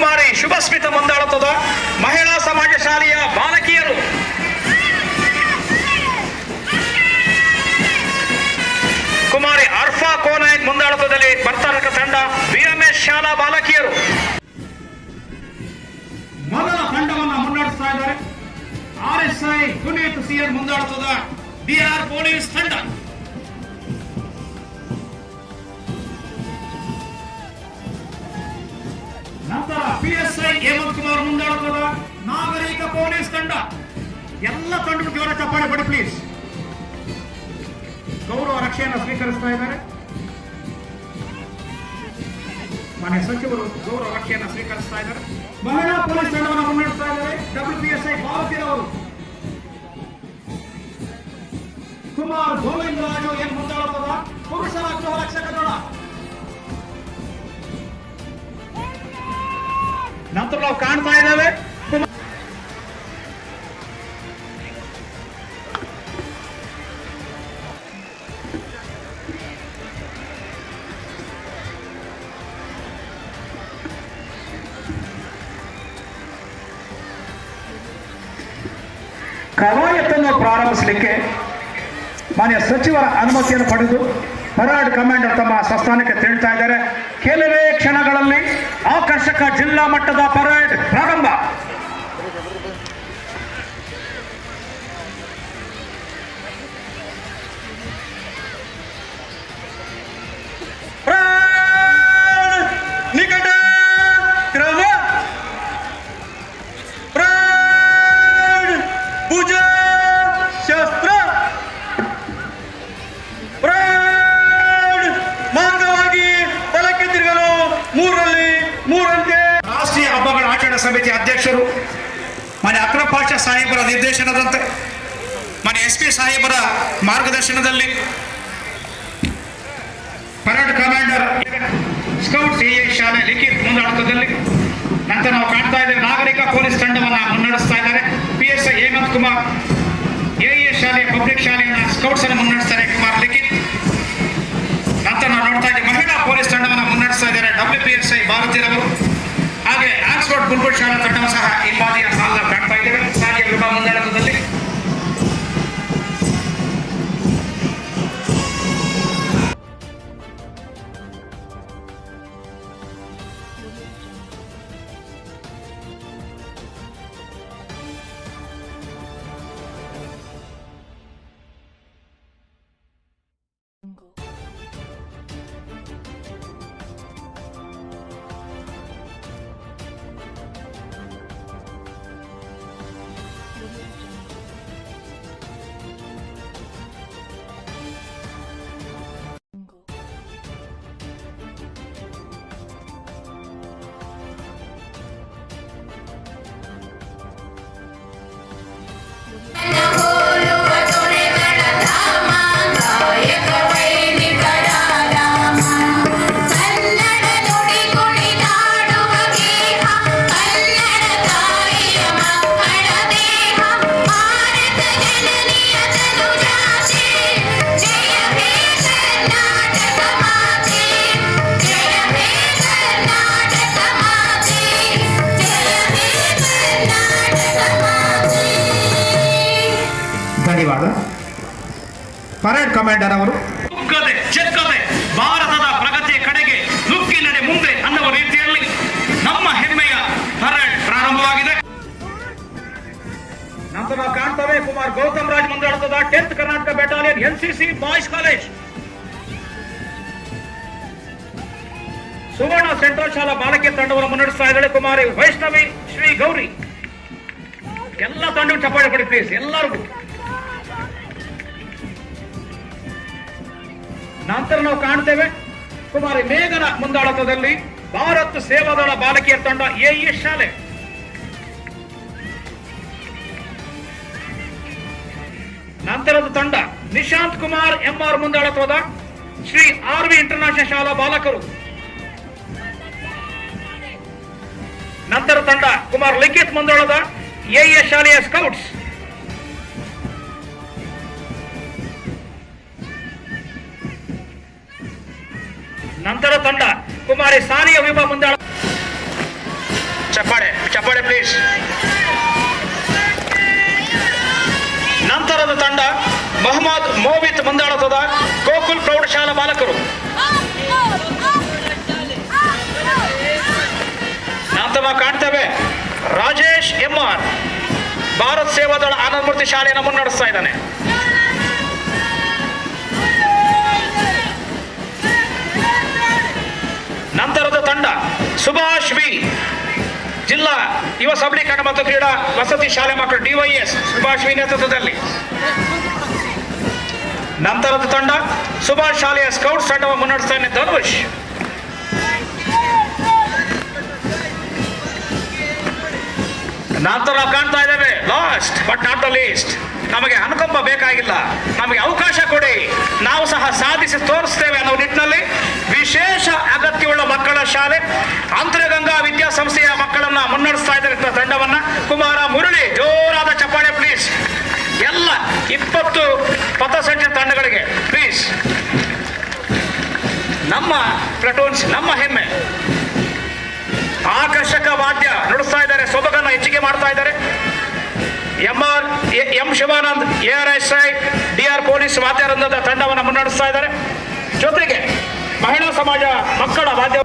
ಕುಮಾರಿ ಶುಭಸ್ಮಿತ ಮುಂದಾಳುತ್ತದ ಮಹಿಳಾ ಸಮಾಜ ಶಾಲೆಯ ಬಾಲಕಿಯರು. ಕುಮಾರಿ ಅರ್ಫಾ ಕೋನಾಯಕ್ ಮುಂದಾಡುತ್ತದಲ್ಲಿ ಬರ್ತಾರಕ ತಂಡ ಬಿಎಂಎಸ್ ಶಾಲಾ ಬಾಲಕಿಯರು. ಮೊದಲ ತಂಡವನ್ನು ಮುನ್ನಡೆಸ್ತಾ ಇದ್ದಾರೆ. R S I Puneeth CN ಮುಂದಾಡುತ್ತದ BR police ತಂಡ. ಪೊಲೀಸ್ ತಂಡ. ಎಲ್ಲ ತಂಡಗಳು ಜೋರ ಚಪ್ಪಾಳೆ ಪಡಿ ಪ್ಲೀಸ್ ಗೌರವ ರಕ್ಷೆಯನ್ನು ಸ್ವೀಕರಿಸ್ತಾ ಇದ್ದಾರೆ. ಮನೆ ಸಚಿವರು ಗೌರವ ರಕ್ಷೆಯನ್ನು ಸ್ವೀಕರಿಸ್ತಾ ಇದ್ದಾರೆ. ಮಹಿಳಾ ಪೊಲೀಸ್ ತಂಡವನ್ನು ಮುನ್ನಡೆಸ್ತಾ ಇದ್ದಾರೆ. ಡಬ್ಲ್ಯೂ ಪಿ ಎಸ್ ಐ ಭಾರತೀಯರವರು ಕುಮಾರ್ ಗೋವಿಂದರಾಜು ಏನ್ ಮುಂದಾಡುತ್ತದ ಪುರುಷರ ಗೃಹ ರಕ್ಷಕ ದಳ. ನಂತರ ನಾವು ಕಾಣ್ತಾ ಇದ್ದೇವೆ. ಕವಾಯತನ್ನು ಪ್ರಾರಂಭಿಸಲಿಕ್ಕೆ ಮಾನ್ಯ ಸಚಿವರ ಅನುಮತಿಯನ್ನು ಪಡೆದು ಪರಾಡ್ ಕಮಾಂಡರ್ ತಮ್ಮ ಸ್ವಸ್ಥಾನಕ್ಕೆ ತೆರಳ್ತಾ ಇದ್ದಾರೆ. ಕೆಲವೇ ಕ್ಷಣಗಳಲ್ಲಿ ಆಕರ್ಷಕ ಜಿಲ್ಲಾ ಮಟ್ಟದ ಪರೇಡ್ ಪ್ರಾರಂಭ. ಸಮಿತಿ ಅಧ್ಯಕ್ಷರು ಮನೆ ಅಕ್ರಪಾಶ ಸಾಹೇಬರ ನಿರ್ದೇಶನದಂತೆ ಮನೆ ಎಸ್ ಪಿ ಸಾಹೇಬರ ಮಾರ್ಗದರ್ಶನದಲ್ಲಿ parade commander scout C A ಶಾಲೆ ಲಿಖಿತ್ ಮುಂದಾಳತ್ವದಲ್ಲಿ ನಂತರ ನಾವು ಕಾಣ್ತಾ ಇದ್ದೇವೆ, ನಾಗರಿಕ ಪೊಲೀಸ್ ತಂಡವನ್ನು ಮುನ್ನಡೆಸ್ತಾ ಇದ್ದಾರೆ. P S I Hemanth Kumar A ಶಾಲೆ, ಪಬ್ಲಿಕ್ ಶಾಲೆಯನ್ನು ಸ್ಕೌಟ್ಸ್ ಅನ್ನು ಮುನ್ನಡೆಸ್ತಾರೆ ಕುಮಾರ್ ಲಿಖಿತ್. ಧನ್ಯವಾದ. ಪರೇಡ್ ಕಮಾಂಡರ್ ಅವರು. ಭಾರತದ ಪ್ರಗತಿಯ ಕಡೆಗೆ ನುಗ್ಗಿ ನಡೆ ಮುಂದೆ ಅನ್ನುವ ರೀತಿಯಲ್ಲಿ ನಮ್ಮ ಹೆಮ್ಮೆಯ ಪರೇಡ್ ಪ್ರಾರಂಭವಾಗಿದೆ. ನಂತರ ಕಾಣ್ತವೆ, Kumar Gautham Raj ಮುಂದಾಡುತ್ತದ tenth Karnataka battalion N C C boys college Suvarna central ಶಾಲಾ ಬಾಲಕಿಯ ತಂಡವನ್ನು ಮುನ್ನಡೆಸ್ತಾ ಇದ್ದಾಳೆ ಕುಮಾರಿ ವೈಷ್ಣವಿ ಶ್ರೀ ಗೌರಿ. ಎಲ್ಲ ತಂಡವು ಚಪ್ಪಾಳೆ ಪಡಿ ಪ್ಲೀಸ್ ಎಲ್ಲರಿಗೂ. ನಂತರ ನಾವು ಕಾಣ್ತೇವೆ, ಕುಮಾರಿ ಮೇಘನ ಮುಂದಾಳತ್ವದಲ್ಲಿ ಭಾರತ್ ಸೇವಾದಳ ಬಾಲಕಿಯರ ತಂಡ ಎಇ ಶಾಲೆ. ನಂತರದ ತಂಡ ನಿಶಾಂತ್ ಕುಮಾರ್ ಎಂಆರ್ ಮುಂದಾಳತ್ವದ ಶ್ರೀ ಆರ್ ವಿ ಇಂಟರ್ನ್ಯಾಷನಲ್ ಶಾಲಾ ಬಾಲಕರು. ನಂತರ ತಂಡ ಕುಮಾರ್ ಲಿಖಿತ್ ಮುಂದಾಳದ ಎಎ ಶಾಲೆಯ ಸ್ಕೌಟ್ಸ್. ನಂತರ ತಂಡ ಕುಮಾರಿ ಸಾನಿಯ ವಿಭಾ ಮುಂದಾಳ ಚಪ್ಪಾಳೆ ಚಪ್ಪಾಳೆ ಪ್ಲೀಸ್ ನಂತರದ ತಂಡ ಮೊಹಮ್ಮದ್ ಮೋಬಿತ್ ಮುಂದಾಳತದ ಗೋಕುಲ್ ಪ್ರೌಢಶಾಲಾ ಬಾಲಕರು. ನಂತರ ಕಾಣ್ತೇವೆ ರಾಜೇಶ್ ಎಂಆರ್. ಭಾರತ್ ಸೇವಾದಳ ಆನಂದಮೂರ್ತಿ ಶಾಲೆಯನ್ನು ಮುನ್ನಡೆಸ್ತಾ ಇದ್ದಾನೆ. ಸುಭಾಷ್ ವಿ ಜಿಲ್ಲಾ ಯುವ ಸಬಲೀಕರಣ ಮತ್ತು ಕ್ರೀಡಾ ವಸತಿ ಶಾಲೆ ಮಕ್ಕಳು ಡಿವೈಎಸ್ ಸುಭಾಷ್ ವಿ ನೇತೃತ್ವದಲ್ಲಿ. ನಂತರದ ತಂಡ ಸುಭಾಷ್ ಶಾಲೆಯ ಸ್ಕೌಟ್ಸ್ ತಂಡವನ್ನು ಮುನ್ನಡೆಸ್ತಾನೆ ಧನುಷ್. ನಂತರ ಕಾಣ್ತಾ ಇದ್ದೇವೆ last but not the least ನಮಗೆ ಅನುಕಂಪ ಬೇಕಾಗಿಲ್ಲ. ನಮಗೆ ಅವಕಾಶ ಕೊಡಿ. ನಾವು ಸಹ ಸಾಧಿಸಿ ತೋರಿಸ್ತೇವೆ ಅನ್ನೋ ನಿಟ್ಟಿನಲ್ಲಿ ವಿಶೇಷ ಅಗತ್ಯವುಳ್ಳ ಮಕ್ಕಳ ಶಾಲೆ ಅಂತರಗಂಗಾ ವಿದ್ಯಾಸಂಸ್ಥೆಯ ಮಕ್ಕಳನ್ನ ಮುನ್ನಡೆಸ್ತಾ ಇದ್ದಾರೆ ತಂಡವನ್ನ. ಕುಮಾರ ಮುರಳಿ, ಜೋರಾದ ಚಪ್ಪಾಳೆ ಪ್ಲೀಸ್ ಎಲ್ಲ ಇಪ್ಪತ್ತು ಪಥಸಂಚ ತಂಡಗಳಿಗೆ ಪ್ಲೀಸ್ ನಮ್ಮ ಪ್ಲಟೂನ್ಸ್ ನಮ್ಮ ಹೆಮ್ಮೆ. ಆಕರ್ಷಕ ವಾದ್ಯ M Shivanand A R S I, D R police ವಾದ್ಯ ತಂಡವನ್ನು ಮುನ್ನಡೆಸ್ತಾ ಇದ್ದಾರೆ. ಜೊತೆಗೆ ಮಹಿಳಾ ಸಮಾಜ, ಮಕ್ಕಳ ವಾದ್ಯ